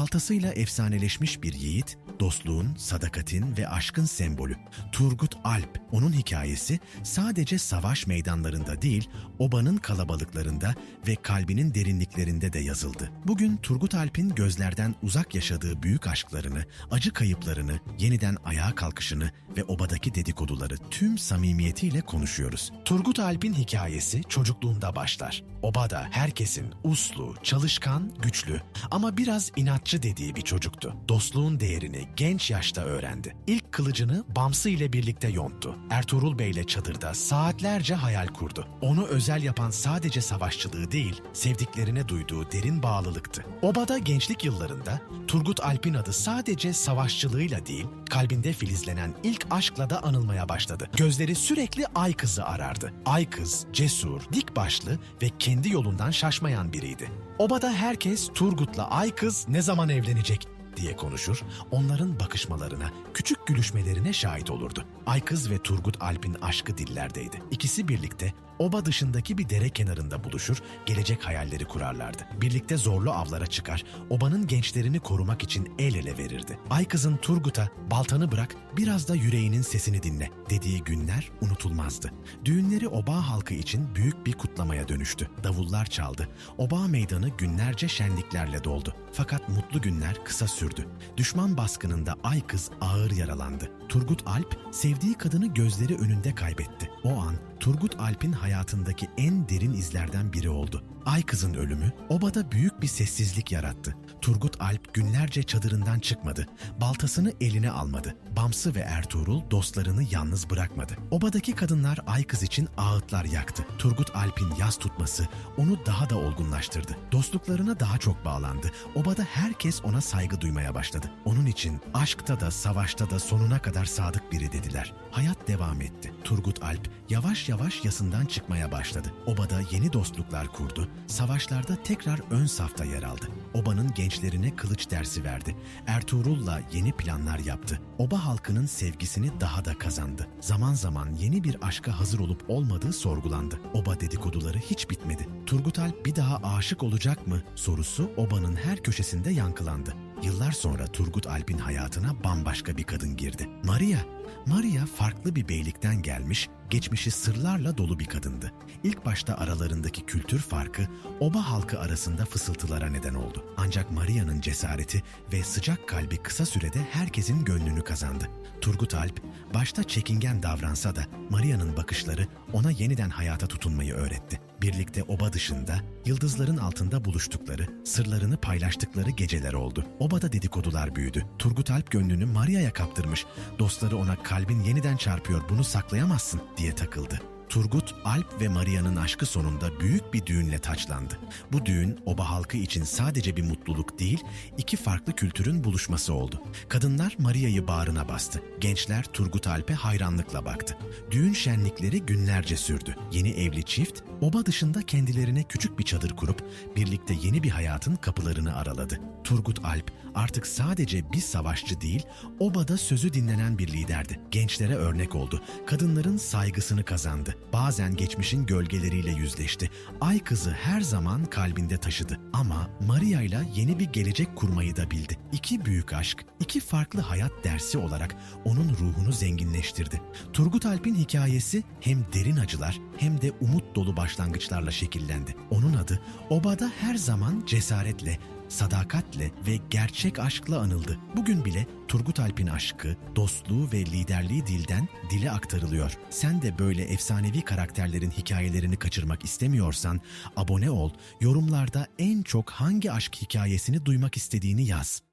Baltasıyla efsaneleşmiş bir yiğit, dostluğun, sadakatin ve aşkın sembolü. Turgut Alp, onun hikayesi sadece savaş meydanlarında değil, obanın kalabalıklarında ve kalbinin derinliklerinde de yazıldı. Bugün Turgut Alp'in gözlerden uzak yaşadığı büyük aşklarını, acı kayıplarını, yeniden ayağa kalkışını ve obadaki dedikoduları tüm samimiyetiyle konuşuyoruz. Turgut Alp'in hikayesi çocukluğunda başlar. Obada herkesin uslu, çalışkan, güçlü ama biraz inatçı dediği bir çocuktu. Dostluğun değerini genç yaşta öğrendi. İlk kılıcını Bamsı ile birlikte yonttu. Ertuğrul Bey ile çadırda saatlerce hayal kurdu. Onu özel yapan sadece savaşçılığı değil, sevdiklerine duyduğu derin bağlılıktı. Obada gençlik yıllarında Turgut Alp'in adı sadece savaşçılığıyla değil, kalbinde filizlenen ilk aşkla da anılmaya başladı. Gözleri sürekli Ay Kız'ı arardı. Ay Kız, cesur, dik başlı ve kendi yolundan şaşmayan biriydi. Obada herkes Turgut'la Ay Kız ne zaman evlenecek diye konuşur, onların bakışmalarına, küçük gülüşmelerine şahit olurdu. Aykız ve Turgut Alp'in aşkı dillerdeydi. İkisi birlikte oba dışındaki bir dere kenarında buluşur, gelecek hayalleri kurarlardı. Birlikte zorlu avlara çıkar, obanın gençlerini korumak için el ele verirdi. Aykız'ın Turgut'a baltanı bırak, biraz da yüreğinin sesini dinle dediği günler unutulmazdı. Düğünleri oba halkı için büyük bir kutlamaya dönüştü. Davullar çaldı. Oba meydanı günlerce şenliklerle doldu. Fakat mutlu günler kısa sürdü. Düşman baskınında Aykız ağır yaralandı. Turgut Alp sevdiği kadını gözleri önünde kaybetti. O an Turgut Alp'in hayatındaki en derin izlerden biri oldu. Aykız'ın ölümü obada büyük bir sessizlik yarattı. Turgut Alp günlerce çadırından çıkmadı. Baltasını eline almadı. Bamsı ve Ertuğrul dostlarını yalnız bırakmadı. Obadaki kadınlar Aykız için ağıtlar yaktı. Turgut Alp'in yaz tutması onu daha da olgunlaştırdı. Dostluklarına daha çok bağlandı. Obada herkes ona saygı duymaya başladı. Onun için aşkta da savaşta da sonuna kadar sadık biri dediler. Hayat devam etti. Turgut Alp yavaş yavaş yasından çıkmaya başladı. Obada yeni dostluklar kurdu. Savaşlarda tekrar ön safta yer aldı. Obanın gençlerine kılıç dersi verdi. Ertuğrul'la yeni planlar yaptı. Oba halkının sevgisini daha da kazandı. Zaman zaman yeni bir aşka hazır olup olmadığı sorgulandı. Oba dedikoduları hiç bitmedi. Turgut Alp bir daha aşık olacak mı sorusu obanın her köşesinde yankılandı. Yıllar sonra Turgut Alp'in hayatına bambaşka bir kadın girdi. Maria. Maria farklı bir beylikten gelmiş, geçmişi sırlarla dolu bir kadındı. İlk başta aralarındaki kültür farkı oba halkı arasında fısıltılara neden oldu. Ancak Maria'nın cesareti ve sıcak kalbi kısa sürede herkesin gönlünü kazandı. Turgut Alp başta çekingen davransa da Maria'nın bakışları ona yeniden hayata tutunmayı öğretti. Birlikte oba dışında, yıldızların altında buluştukları, sırlarını paylaştıkları geceler oldu. Obada dedikodular büyüdü. Turgut Alp gönlünü Maria'ya kaptırmış. Dostları ona kalbin yeniden çarpıyor bunu saklayamazsın diye takıldı. Turgut, Alp ve Maria'nın aşkı sonunda büyük bir düğünle taçlandı. Bu düğün oba halkı için sadece bir mutluluk değil, iki farklı kültürün buluşması oldu. Kadınlar Maria'yı bağrına bastı. Gençler Turgut Alp'e hayranlıkla baktı. Düğün şenlikleri günlerce sürdü. Yeni evli çift, oba dışında kendilerine küçük bir çadır kurup birlikte yeni bir hayatın kapılarını araladı. Turgut Alp artık sadece bir savaşçı değil, obada sözü dinlenen bir liderdi. Gençlere örnek oldu. Kadınların saygısını kazandı. Bazen geçmişin gölgeleriyle yüzleşti. Ay kızı her zaman kalbinde taşıdı. Ama Maria ile yeni bir gelecek kurmayı da bildi. İki büyük aşk, iki farklı hayat dersi olarak onun ruhunu zenginleştirdi. Turgut Alp'in hikayesi hem derin acılar hem de umut dolu başlangıçlarla şekillendi. Onun adı obada her zaman cesaretle, sadakatle ve gerçek aşkla anıldı. Bugün bile Turgut Alp'in aşkı, dostluğu ve liderliği dilden dile aktarılıyor. Sen de böyle efsanevi karakterlerin hikayelerini kaçırmak istemiyorsan abone ol, yorumlarda en çok hangi aşk hikayesini duymak istediğini yaz.